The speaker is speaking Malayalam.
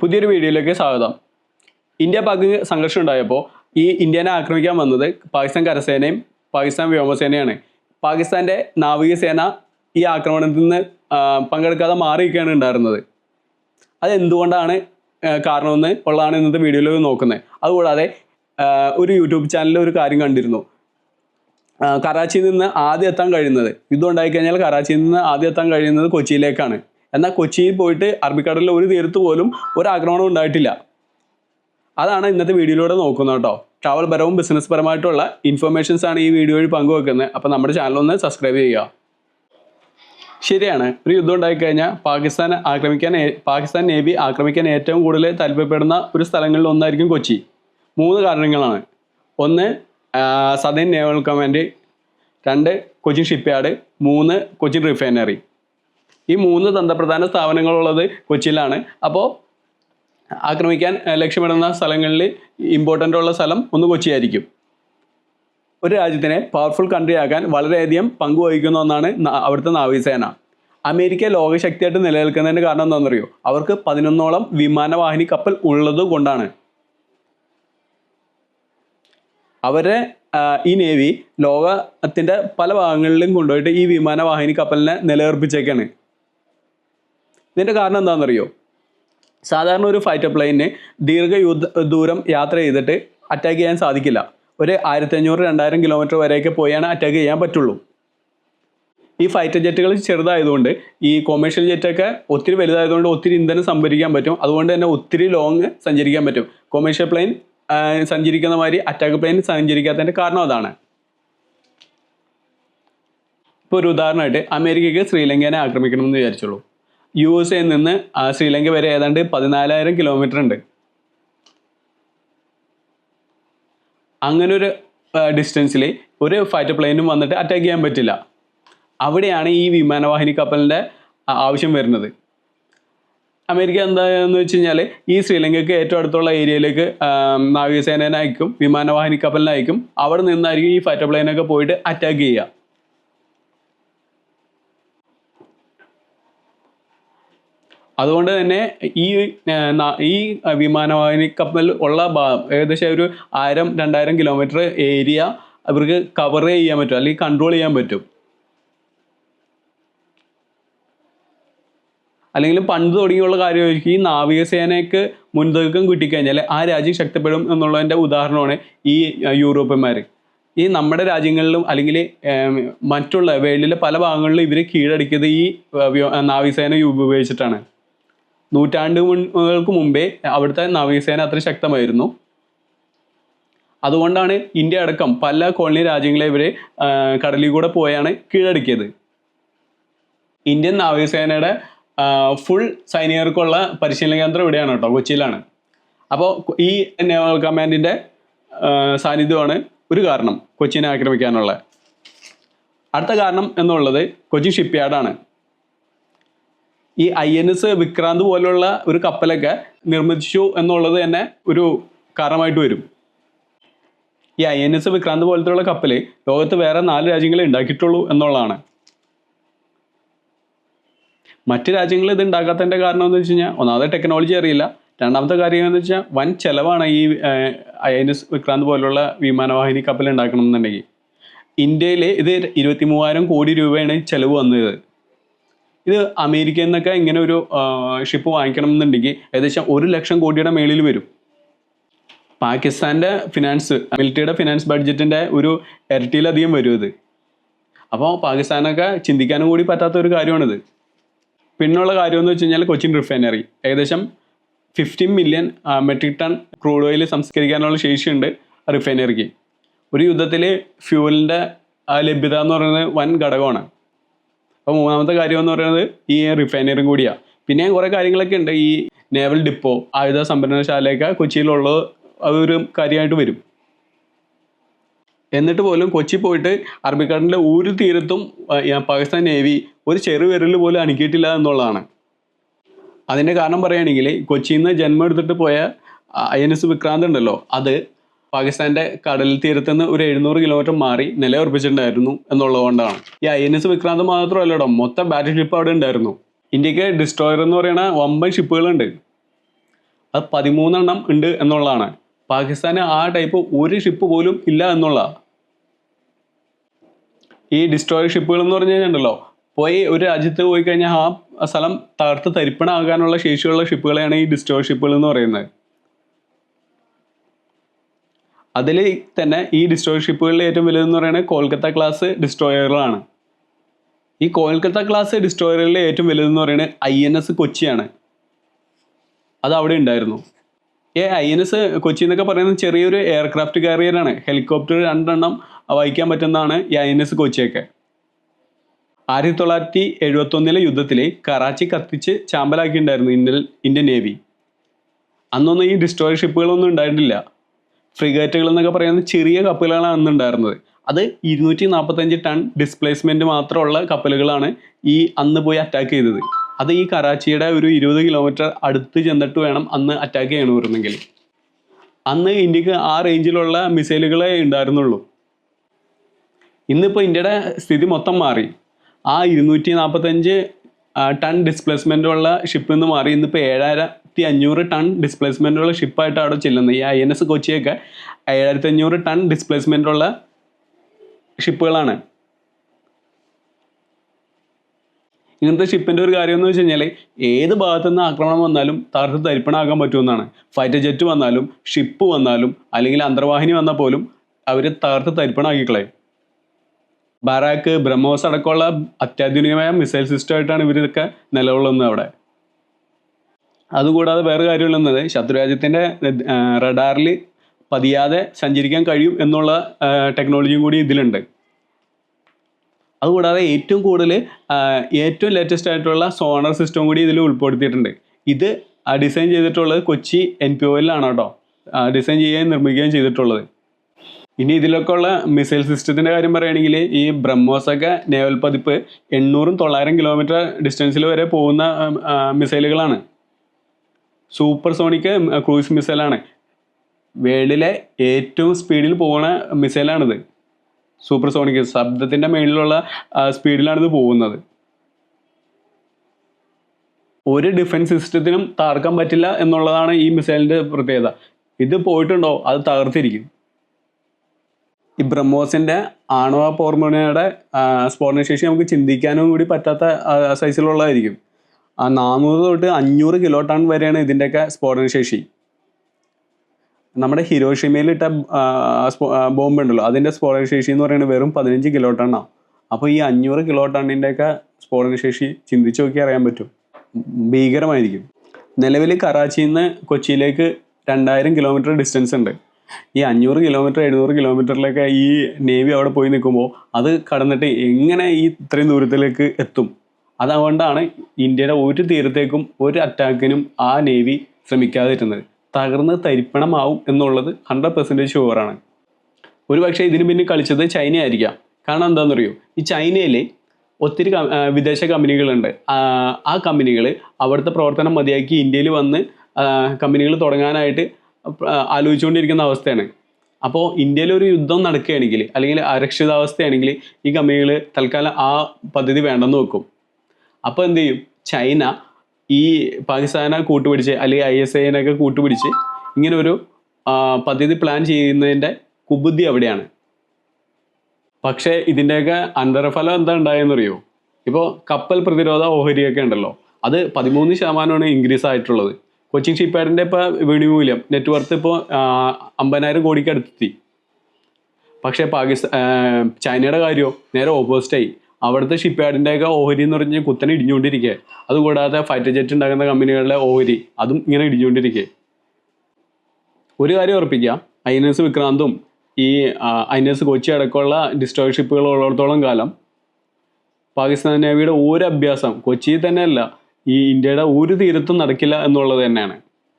പുതിയൊരു വീഡിയോയിലേക്ക് സ്വാഗതം. ഇന്ത്യ പാക് സംഘർഷം ഉണ്ടായപ്പോൾ ഈ ഇന്ത്യനെ ആക്രമിക്കാൻ വന്നത് പാകിസ്ഥാൻ കരസേനയും പാകിസ്ഥാൻ വ്യോമസേനയാണ്. പാകിസ്ഥാന്റെ നാവികസേന ഈ ആക്രമണത്തിൽ നിന്ന് പങ്കെടുക്കാതെ മാറിയിരിക്കുകയാണ് ഉണ്ടായിരുന്നത്. അതെന്തുകൊണ്ടാണ് കാരണമെന്ന് ഉള്ളതാണ് ഇന്നത്തെ വീഡിയോയിൽ നോക്കുന്നത്. അതുകൂടാതെ ഒരു യൂട്യൂബ് ചാനലിൽ ഒരു കാര്യം കണ്ടിരുന്നു. കറാച്ചിയിൽ നിന്ന് ആദ്യം എത്താൻ കഴിയുന്നത് യുദ്ധം ഉണ്ടായിക്കഴിഞ്ഞാൽ കറാച്ചിയിൽ നിന്ന് ആദ്യം എത്താൻ കഴിയുന്നത് കൊച്ചിയിലേക്കാണ്. എന്നാൽ കൊച്ചിയിൽ പോയിട്ട് അറബിക്കടലിൽ ഒരു തീരത്ത് പോലും ഒരു ആക്രമണം ഉണ്ടായിട്ടില്ല. അതാണ് ഇന്നത്തെ വീഡിയോയിലൂടെ നോക്കുന്നത് കേട്ടോ. ട്രാവൽ പരവും ബിസിനസ് പരമായിട്ടുള്ള ഇൻഫർമേഷൻസ് ആണ് ഈ വീഡിയോ വഴി പങ്കുവെക്കുന്നത്. അപ്പോൾ നമ്മുടെ ചാനൽ ഒന്ന് സബ്സ്ക്രൈബ് ചെയ്യുക. ശരിയാണ്. ഒരു യുദ്ധം ഉണ്ടായിക്കഴിഞ്ഞാൽ പാകിസ്ഥാൻ ആക്രമിക്കാൻ പാകിസ്ഥാൻ നേവി ആക്രമിക്കാൻ ഏറ്റവും കൂടുതൽ താല്പര്യപ്പെടുന്ന ഒരു സ്ഥലങ്ങളിൽ ഒന്നായിരിക്കും കൊച്ചി. മൂന്ന് കാരണങ്ങളാണ്. ഒന്ന് സദേൺ നേവൽ കമാൻഡ് രണ്ട് കൊച്ചിൻ ഷിപ്പ്യാർഡ് മൂന്ന് കൊച്ചിൻ റിഫൈനറി ഈ മൂന്ന് തന്ത്രപ്രധാന സ്ഥാപനങ്ങളുള്ളത് കൊച്ചിയിലാണ്. അപ്പോൾ ആക്രമിക്കാൻ ലക്ഷ്യമിടുന്ന സ്ഥലങ്ങളിൽ ഇമ്പോർട്ടന്റ് ഉള്ള സ്ഥലം ഒന്ന് കൊച്ചിയായിരിക്കും. ഒരു രാജ്യത്തിനെ പവർഫുൾ കൺട്രി ആക്കാൻ വളരെയധികം പങ്കുവഹിക്കുന്ന ഒന്നാണ് അവിടുത്തെ നാവികസേന അമേരിക്ക ലോകശക്തിയായിട്ട് നിലനിൽക്കുന്നതിന് കാരണം എന്താണെന്നറിയോ? അവർക്ക് പതിനൊന്നോളം വിമാനവാഹിനി കപ്പൽ ഉള്ളത് കൊണ്ടാണ്. അവരെ ഈ നേവി ലോകത്തിന്റെ പല ഭാഗങ്ങളിലും കൊണ്ടുപോയിട്ട് ഈ വിമാനവാഹിനി കപ്പലിനെ നിലനിർപ്പിച്ചേക്കാണ് ഇതിന്റെ കാരണം എന്താണെന്നറിയോ? സാധാരണ ഒരു ഫൈറ്റർ പ്ലെയിനിന് ദീർഘ ദൂരം യാത്ര ചെയ്തിട്ട് അറ്റാക്ക് ചെയ്യാൻ സാധിക്കില്ല. ഒരു ആയിരത്തി അഞ്ഞൂറ് രണ്ടായിരം കിലോമീറ്റർ വരെയൊക്കെ പോയാണ് അറ്റാക്ക് ചെയ്യാൻ പറ്റുള്ളൂ. ഈ ഫൈറ്റർ ജെറ്റുകൾ ചെറുതായതുകൊണ്ട് ഈ കൊമേഴ്ഷ്യൽ ജെറ്റൊക്കെ ഒത്തിരി വലുതായതുകൊണ്ട് ഒത്തിരി ഇന്ധനം സംഭരിക്കാൻ പറ്റും. അതുകൊണ്ട് തന്നെ ഒത്തിരി ലോങ് സഞ്ചരിക്കാൻ പറ്റും. കൊമേഴ്ഷ്യൽ പ്ലെയിൻ സഞ്ചരിക്കുന്ന മാതിരി അറ്റാക്ക് പ്ലെയിൻ സഞ്ചരിക്കാത്തതിന്റെ കാരണം അതാണ്. ഇപ്പോൾ ഒരു ഉദാഹരണമായിട്ട് അമേരിക്കയ്ക്ക് ശ്രീലങ്കനെ ആക്രമിക്കണമെന്ന് വിചാരിച്ചോളൂ യു എസ് എയിൽ നിന്ന് ശ്രീലങ്ക വരെ ഏതാണ്ട് പതിനാലായിരം കിലോമീറ്റർ ഉണ്ട്. അങ്ങനെ ഒരു ഡിസ്റ്റൻസിൽ ഒരു ഫൈറ്റർ പ്ലെയിനും വന്നിട്ട് അറ്റാക്ക് ചെയ്യാൻ പറ്റില്ല. അവിടെയാണ് ഈ വിമാനവാഹിനി കപ്പലിന്റെ ആവശ്യം വരുന്നത്. അമേരിക്ക എന്താന്ന് വെച്ച് കഴിഞ്ഞാൽ ഈ ശ്രീലങ്കയ്ക്ക് ഏറ്റവും അടുത്തുള്ള ഏരിയയിലേക്ക് നാവികസേനനെ അയക്കും വിമാനവാഹിനി കപ്പലിനെ അയക്കും. അവിടെ നിന്നായിരിക്കും ഈ ഫൈറ്റർ പ്ലെയിനൊക്കെ പോയിട്ട് അറ്റാക്ക് ചെയ്യുക. അതുകൊണ്ട് തന്നെ ഈ ഈ വിമാനവാഹിനി കപ്പൽ ഉള്ള ഭാഗം ഏകദേശം ഒരു ആയിരം രണ്ടായിരം കിലോമീറ്റർ ഏരിയ അവർക്ക് കവർ ചെയ്യാൻ പറ്റും അല്ലെങ്കിൽ കൺട്രോൾ ചെയ്യാൻ പറ്റും. അല്ലെങ്കിൽ പണ്ട് തുടങ്ങിയുള്ള കാര്യമായിരിക്കും ഈ നാവികസേനയ്ക്ക് മുൻതൂക്കം കിട്ടിക്കഴിഞ്ഞാൽ ആ രാജ്യം ശക്തിപ്പെടും എന്നുള്ളതിന്റെ ഉദാഹരണമാണ് ഈ യൂറോപ്യന്മാർ ഈ നമ്മുടെ രാജ്യങ്ങളിലും അല്ലെങ്കിൽ മറ്റുള്ള വേൾഡിലെ പല ഭാഗങ്ങളിലും ഇവർ കീഴടക്കിയത് ഈ നാവികസേന ഉപയോഗിച്ചിട്ടാണ്. നൂറ്റാണ്ടുകൾക്ക് മുമ്പേ അവിടുത്തെ നാവികസേന അത്ര ശക്തമായിരുന്നു. അതുകൊണ്ടാണ് ഇന്ത്യ അടക്കം പല കോളനി രാജ്യങ്ങളെ ഇവർ കടലിൽ കൂടെ പോയാണ് കീഴടക്കിയത്. ഇന്ത്യൻ നാവികസേനയുടെ ഫുൾ സൈനികർക്കുള്ള പരിശീലന കേന്ദ്രം ഇവിടെയാണ് കേട്ടോ കൊച്ചിയിലാണ്. അപ്പോൾ ഈ നേവൽ കമാൻഡിന്റെ സാന്നിധ്യമാണ് ഒരു കാരണം കൊച്ചിനെ ആക്രമിക്കാനുള്ള അടുത്ത കാരണം എന്നുള്ളത് കൊച്ചി ഷിപ്പ്യാർഡാണ് ഈ ഐ എൻ എസ് വിക്രാന്ത് പോലുള്ള ഒരു കപ്പലൊക്കെ നിർമ്മിച്ചു എന്നുള്ളത് തന്നെ ഒരു കാരണമായിട്ട് വരും. ഈ ഐ എൻ എസ് വിക്രാന്ത് പോലത്തെയുള്ള കപ്പൽ ലോകത്ത് വേറെ നാല് രാജ്യങ്ങളെ ഉണ്ടാക്കിയിട്ടുള്ളൂ എന്നുള്ളതാണ്. മറ്റ് രാജ്യങ്ങൾ ഇത് ഉണ്ടാക്കാത്തതിന്റെ കാരണം എന്ന് വെച്ച് കഴിഞ്ഞാൽ ഒന്നാമത്തെ ടെക്നോളജി അറിയില്ല. രണ്ടാമത്തെ കാര്യം എന്ന് വെച്ചാൽ വൻ ചെലവാണ് ഈ ഐ എൻ എസ് വിക്രാന്ത് പോലുള്ള വിമാനവാഹിനി കപ്പൽ ഉണ്ടാക്കണം എന്നുണ്ടെങ്കിൽ ഇന്ത്യയിൽ ഇത് ഇരുപത്തി മൂവായിരം കോടി രൂപയാണ് ചെലവ് വന്നത്. ഇത് അമേരിക്കയിൽ നിന്നൊക്കെ ഇങ്ങനെ ഒരു ഷിപ്പ് വാങ്ങിക്കണം എന്നുണ്ടെങ്കിൽ ഏകദേശം ഒരു ലക്ഷം കോടിയുടെ മേളിൽ വരും. പാകിസ്ഥാന്റെ ഫിനാൻസ് മിലിറ്ററിയുടെ ഫിനാൻസ് ബഡ്ജറ്റിന്റെ ഒരു ഇരട്ടിയിലധികം വരും ഇത്. അപ്പോൾ പാകിസ്ഥാനൊക്കെ ചിന്തിക്കാനും കൂടി പറ്റാത്ത ഒരു കാര്യമാണിത്. പിന്നുള്ള കാര്യം എന്ന് വെച്ച് കഴിഞ്ഞാൽ കൊച്ചിൻ റിഫൈനറി ഏകദേശം fifteen million metric ton crude oil സംസ്കരിക്കാനുള്ള ശേഷിയുണ്ട് റിഫൈനറിക്ക് ഒരു യുദ്ധത്തിൽ ഫ്യൂവലിന്റെ ലഭ്യത എന്ന് പറയുന്നത് വൻ ഘടകമാണ്. അപ്പോൾ മൂന്നാമത്തെ കാര്യം എന്ന് പറയുന്നത് ഈ റിഫൈനറിയും കൂടിയാണ് പിന്നെ കുറേ കാര്യങ്ങളൊക്കെ ഉണ്ട്. ഈ നേവൽ ഡിപ്പോ ആയുധ സംഭരണശാലയൊക്കെ കൊച്ചിയിലുള്ള അതൊരു കാര്യമായിട്ട് വരും. എന്നിട്ട് പോലും കൊച്ചി പോയിട്ട് അറബിക്കടലിന്റെ ഒരു തീരത്തും പാകിസ്ഥാൻ നേവി ഒരു ചെറുവിരൽ പോലും അണുക്കിയിട്ടില്ല എന്നുള്ളതാണ്. അതിന്റെ കാരണം പറയുകയാണെങ്കിൽ കൊച്ചിയിൽ നിന്ന് ജന്മം എടുത്തിട്ട് പോയ ഐ എൻ എസ് വിക്രാന്ത് ഉണ്ടല്ലോ അത് പാകിസ്ഥാന്റെ കടൽ തീരത്ത് നിന്ന് ഒരു എഴുന്നൂറ് കിലോമീറ്റർ മാറി നിലയുറപ്പിച്ചിട്ടുണ്ടായിരുന്നു എന്നുള്ളതുകൊണ്ടാണ്. ഈ ഐ എൻ എസ് വിക്രാന്ത് മാത്രമല്ലടോ മൊത്തം ബാറ്റിൽ ഷിപ്പ് അവിടെ ഉണ്ടായിരുന്നു. ഇന്ത്യയ്ക്ക് ഡിസ്ട്രോയർ എന്ന് പറയുന്ന വമ്പൻ ഷിപ്പുകളുണ്ട് അത് പതിമൂന്നെണ്ണം ഉണ്ട് എന്നുള്ളതാണ്. പാകിസ്ഥാന് ആ ടൈപ്പ് ഒരു ഷിപ്പ് പോലും ഇല്ല എന്നുള്ള. ഈ ഡിസ്ട്രോയർ ഷിപ്പുകൾ എന്ന് പറഞ്ഞു കഴിഞ്ഞാൽ പോയി ഒരു രാജ്യത്ത് പോയി കഴിഞ്ഞാൽ ആ സ്ഥലം തകർത്ത് തരിപ്പണാകാനുള്ള ശേഷിയുള്ള ഷിപ്പുകളെയാണ് ഈ ഡിസ്ട്രോയർ ഷിപ്പുകൾ എന്ന് പറയുന്നത്. അതിൽ തന്നെ ഈ ഡിസ്ട്രോയർ ഷിപ്പുകളിൽ ഏറ്റവും വലുതെന്ന് പറയുന്നത് കൊൽക്കത്ത ക്ലാസ് ഡിസ്ട്രോയറുകളാണ് ഈ കൊൽക്കത്ത ക്ലാസ് ഡിസ്ട്രോയറുകളിൽ ഏറ്റവും വലുതെന്ന് പറയുന്നത് ഐ എൻ എസ് കൊച്ചിയാണ്. അത് അവിടെ ഉണ്ടായിരുന്നു. ഏ ഐ എൻ എസ് കൊച്ചി എന്നൊക്കെ പറയുന്നത് ചെറിയൊരു എയർക്രാഫ്റ്റ് കാരിയറാണ് ഹെലികോപ്റ്റർ രണ്ടെണ്ണം വഹിക്കാൻ പറ്റുന്നതാണ് ഈ ഐ എൻ എസ് കൊച്ചിയൊക്കെ. ആയിരത്തി തൊള്ളായിരത്തി എഴുപത്തൊന്നിലെ യുദ്ധത്തിൽ കറാച്ചി കത്തിച്ച് ചാമ്പലാക്കിയിട്ടുണ്ടായിരുന്നു ഇന്ത്യൻ ഇന്ത്യൻ നേവി അന്നൊന്നും ഈ ഡിസ്ട്രോയർ ഷിപ്പുകളൊന്നും ഉണ്ടായിട്ടില്ല ഫ്രിഗേറ്റുകൾ എന്നൊക്കെ പറയുന്ന ചെറിയ കപ്പലുകളാണ് അന്ന് ഉണ്ടായിരുന്നത്. അത് ഇരുന്നൂറ്റി നാൽപ്പത്തഞ്ച് ടൺ ഡിസ്പ്ലേസ്മെന്റ് മാത്രമുള്ള കപ്പലുകളാണ് ഈ അന്ന് പോയി അറ്റാക്ക് ചെയ്തത്. അത് ഈ കറാച്ചിയുടെ ഒരു ഇരുപത് കിലോമീറ്റർ അടുത്ത് ചെന്നിട്ട് വേണം അന്ന് അറ്റാക്ക് ചെയ്യണമായിരുന്നെങ്കിൽ. അന്ന് ഇന്ത്യയ്ക്ക് ആ റേഞ്ചിലുള്ള മിസൈലുകളെ ഉണ്ടായിരുന്നുള്ളൂ. ഇന്നിപ്പോൾ ഇന്ത്യയുടെ സ്ഥിതി മൊത്തം മാറി. ആ ഇരുന്നൂറ്റി നാൽപ്പത്തഞ്ച് ടൺ ഡിസ്പ്ലേസ്മെന്റ് ഉള്ള ഷിപ്പിൽ നിന്ന് മാറി. ഇന്നിപ്പോൾ ഏഴായിരത്തി അഞ്ഞൂറ് ടൺ ഡിസ്പ്ലേസ്മെന്റ് ഉള്ള ഷിപ്പായിട്ട് അവിടെ ചെല്ലുന്നത്. ഈ ഐ എൻ എസ് കൊച്ചിയൊക്കെ ഏഴായിരത്തി അഞ്ഞൂറ് ടൺ ഡിസ്പ്ലേസ്മെന്റ് ഉള്ള ഷിപ്പുകളാണ് ഇങ്ങനത്തെ ഷിപ്പിന്റെ ഒരു കാര്യം എന്ന് വെച്ച് കഴിഞ്ഞാൽ ഏത് ഭാഗത്തു നിന്ന് ആക്രമണം വന്നാലും തകർത്ത് തരിപ്പണാകാൻ പറ്റുമെന്നാണ്. ഫൈറ്റർ ജെറ്റ് വന്നാലും ഷിപ്പ് വന്നാലും അല്ലെങ്കിൽ അന്തർവാഹിനി വന്നാൽ പോലും അവർ തകർത്ത് തരിപ്പണമാക്കിക്കളയും ബാരാക്ക് ബ്രഹ്മോസ് അടക്കമുള്ള അത്യാധുനികമായ മിസൈൽ സിസ്റ്റം ആയിട്ടാണ് ഇവരൊക്കെ നിലകൊള്ളുന്നത് അവിടെ. അതുകൂടാതെ വേറെ കാര്യമുള്ളത് ശത്രുരാജ്യത്തിന്റെ റഡാറിൽ പതിയാതെ സഞ്ചരിക്കാൻ കഴിയും എന്നുള്ള ടെക്നോളജിയും കൂടി ഇതിലുണ്ട്. അതുകൂടാതെ ഏറ്റവും കൂടുതൽ ഏറ്റവും ലേറ്റസ്റ്റ് ആയിട്ടുള്ള സോണർ സിസ്റ്റം കൂടി ഇതിൽ ഉൾപ്പെടുത്തിയിട്ടുണ്ട്. ഇത് ഡിസൈൻ ചെയ്തിട്ടുള്ളത് കൊച്ചി എൻ പി ഒയിലാണ് കേട്ടോ. ഡിസൈൻ ചെയ്യുകയും നിർമ്മിക്കുകയും ചെയ്തിട്ടുള്ളത്. ഇനി ഇതിലൊക്കെ ഉള്ള മിസൈൽ സിസ്റ്റത്തിന്റെ കാര്യം പറയുകയാണെങ്കിൽ ഈ ബ്രഹ്മോസൊക്കെ നേവൽ പതിപ്പ് എണ്ണൂറും തൊള്ളായിരം കിലോമീറ്റർ ഡിസ്റ്റൻസിൽ വരെ പോകുന്ന മിസൈലുകളാണ് സൂപ്പർ സോണിക് ക്രൂയിസ് മിസൈലാണ് വേൾഡിലെ ഏറ്റവും സ്പീഡിൽ പോകുന്ന മിസൈലാണിത് സൂപ്പർ സോണിക് ശബ്ദത്തിന്റെ മേളിലുള്ള സ്പീഡിലാണിത് പോകുന്നത്. ഒരു ഡിഫൻസ് സിസ്റ്റത്തിനും തകർക്കാൻ പറ്റില്ല എന്നുള്ളതാണ് ഈ മിസൈലിന്റെ പ്രത്യേകത. ഇത് പോയിട്ടുണ്ടോ? അത് തകർത്തിരിക്കും. ഈ ബ്രഹ്മോസിന്റെ ആണവ പോർമോണയുടെ സ്ഫോടന ശേഷി നമുക്ക് ചിന്തിക്കാനും കൂടി പറ്റാത്ത സൈസിലുള്ളതായിരിക്കും. ആ നാനൂറ് തൊട്ട് അഞ്ഞൂറ് കിലോ ടൺ വരെയാണ് ഇതിന്റെയൊക്കെ സ്ഫോടന ശേഷി. നമ്മുടെ ഹിരോഷിമയിൽ ഇട്ട ബോംബ് ഉണ്ടല്ലോ അതിന്റെ സ്ഫോടന ശേഷി എന്ന് പറയുന്നത് വെറും പതിനഞ്ച് കിലോ ടണ്ണാണ് അപ്പോൾ ഈ അഞ്ഞൂറ് കിലോ ടണ്ണിന്റെയൊക്കെ സ്ഫോടന ശേഷി ചിന്തിച്ച് നോക്കി അറിയാൻ പറ്റും. ഭീകരമായിരിക്കും. നിലവിൽ കറാച്ചിയിൽ നിന്ന് കൊച്ചിയിലേക്ക് രണ്ടായിരം കിലോമീറ്റർ ഡിസ്റ്റൻസ് ഉണ്ട്. ഈ അഞ്ഞൂറ് കിലോമീറ്റർ എഴുന്നൂറ് കിലോമീറ്ററിലൊക്കെ ഈ നേവി അവിടെ പോയി നിൽക്കുമ്പോൾ അത് കടന്നിട്ട് എങ്ങനെ ഈ ഇത്രയും ദൂരത്തിലേക്ക് എത്തും? അതുകൊണ്ടാണ് ഇന്ത്യയുടെ ഒരു തീരത്തേക്കും ഒരു അറ്റാക്കിനും ആ നേവി ശ്രമിക്കാതിരുന്നത്. തകർന്ന് തരിപ്പണമാവും എന്നുള്ളത് ഹൺഡ്രഡ് പെർസെന്റേജ് ഷുവറാണ് ഒരു പക്ഷേ ഇതിന് പിന്നെ കളിച്ചത് ചൈന ആയിരിക്കാം. കാരണം എന്താണെന്നറിയോ ഈ ചൈനയിൽ ഒത്തിരി വിദേശ കമ്പനികളുണ്ട്. ആ കമ്പനികൾ അവിടുത്തെ പ്രവർത്തനം മതിയാക്കി ഇന്ത്യയിൽ വന്ന് കമ്പനികൾ തുടങ്ങാനായിട്ട് ആലോചിച്ചുകൊണ്ടിരിക്കുന്ന അവസ്ഥയാണ്. അപ്പോൾ ഇന്ത്യയിൽ ഒരു യുദ്ധം നടക്കുകയാണെങ്കിൽ അല്ലെങ്കിൽ അരക്ഷിതാവസ്ഥയാണെങ്കിൽ ഈ കമ്പനികൾ തൽക്കാലം ആ പദ്ധതി വേണ്ടെന്ന് വെക്കും. അപ്പോൾ എന്ത് ചെയ്യും? ചൈന ഈ പാകിസ്ഥാനെ കൂട്ടുപിടിച്ച് അല്ലെങ്കിൽ ഐ എസ് ഐനൊക്കെ കൂട്ടുപിടിച്ച് ഇങ്ങനെ ഒരു പദ്ധതി പ്ലാൻ ചെയ്യുന്നതിന്റെ കുബുദ്ധി അവിടെയാണ്. പക്ഷേ ഇതിന്റെയൊക്കെ അന്തരഫലം എന്താ ഉണ്ടായെന്നറിയോ? ഇപ്പോൾ കപ്പൽ പ്രതിരോധ ഓഹരിയൊക്കെ ഉണ്ടല്ലോ. അത് പതിമൂന്ന് ശതമാനമാണ് ഇൻക്രീസ് ആയിട്ടുള്ളത്. കൊച്ചിൻ ഷിപ്പ്യാർഡിന്റെ ഇപ്പോൾ വിണിമൂല്യം നെറ്റ് വർത്ത് ഇപ്പോൾ അമ്പതിനായിരം കോടിക്ക് അടുത്തെത്തി. പക്ഷേ പാകിസ്ഥാൻ ചൈനയുടെ കാര്യമോ നേരെ ഓപ്പോസിറ്റായി അവിടുത്തെ ഷിപ്പ്യാർഡിന്റെയൊക്കെ ഓഹരി എന്ന് പറഞ്ഞാൽ കുത്തനെ ഇടിഞ്ഞുകൊണ്ടിരിക്കുക അതുകൂടാതെ ഫൈറ്റർ ജെറ്റ് ഉണ്ടാക്കുന്ന കമ്പനികളുടെ ഓഹരി അതും ഇങ്ങനെ ഇടിഞ്ഞുകൊണ്ടിരിക്കുക ഒരു കാര്യം ഉറപ്പിക്കാം ഐ എൻ എസ് വിക്രാന്തും ഈ ഐ എൻ എസ് കൊച്ചി അടക്കമുള്ള ഡിസ്ട്രോയർ ഷിപ്പുകൾ ഉള്ളിടത്തോളം കാലം പാകിസ്ഥാൻ നേവിയുടെ ഒരു അഭ്യാസം കൊച്ചിയിൽ തന്നെയല്ല ഈ ഇന്ത്യയുടെ ഒരു തീരത്തും നടക്കില്ല എന്നുള്ളത് തന്നെയാണ്.